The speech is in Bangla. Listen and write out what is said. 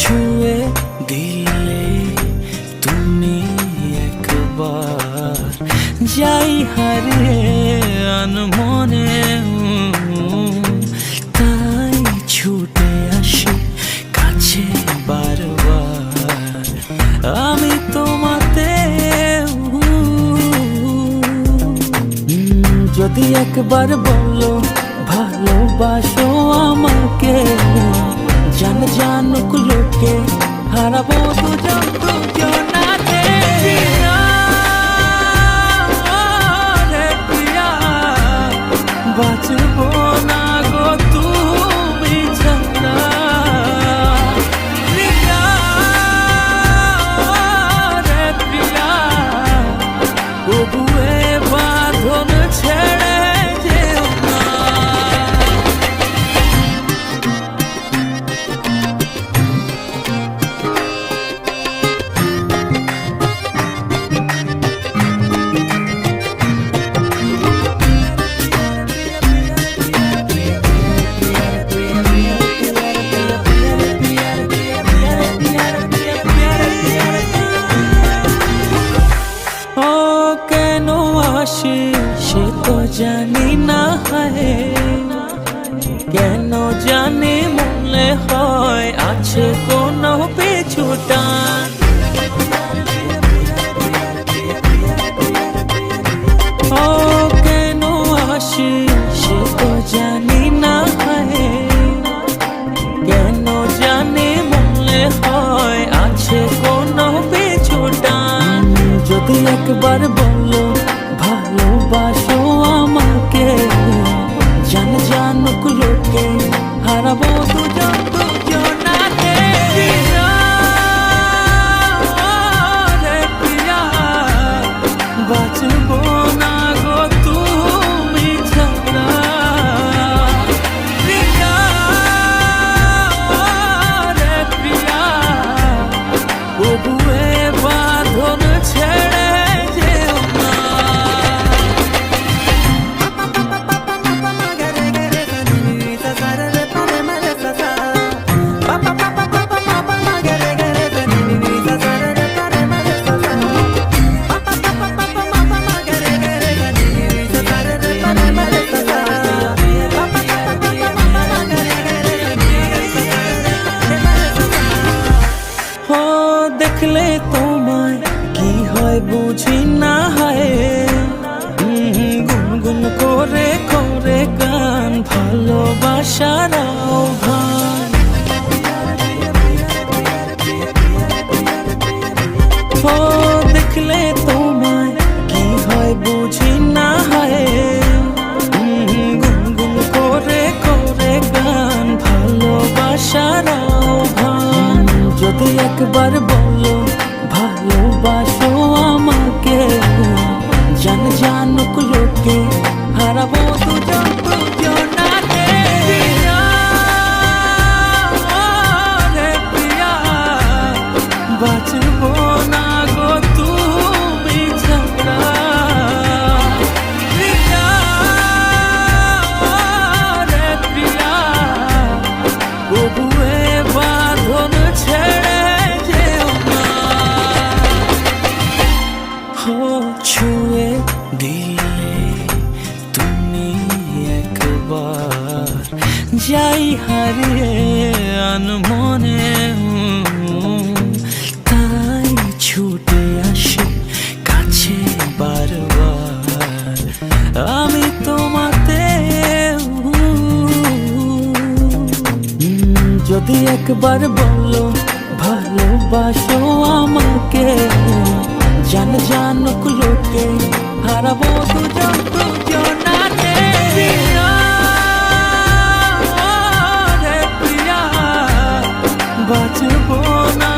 ছুঁয়ে দিলে তুমি একবার যাই হারিয়ে যদি একবার বলো ভালোবাসো আমাকে। জান জানুক লোকে হারাবো দুজন দুজনাকে প্রিয়া, জানি না হয়, কেন জানি মনে হয় আছে কোনো পিছুটান ও, কেন আসে সে তো জানি না কেন হয় আছে যদি একবার বলো ভালোবাসো হারাবো দুজন ভালোবাসার ছুঁয়ে দিলে তুমি একবার যাই হারিয়ে আনমনে তাই ছুটে আসি কাছে বারবার। আমি তোমাতে যদি একবার বলো, ভালোবাসো আমাকে। জান জানুক লোকে হারাবো দুজন প্রিয়া, বাঁচবো না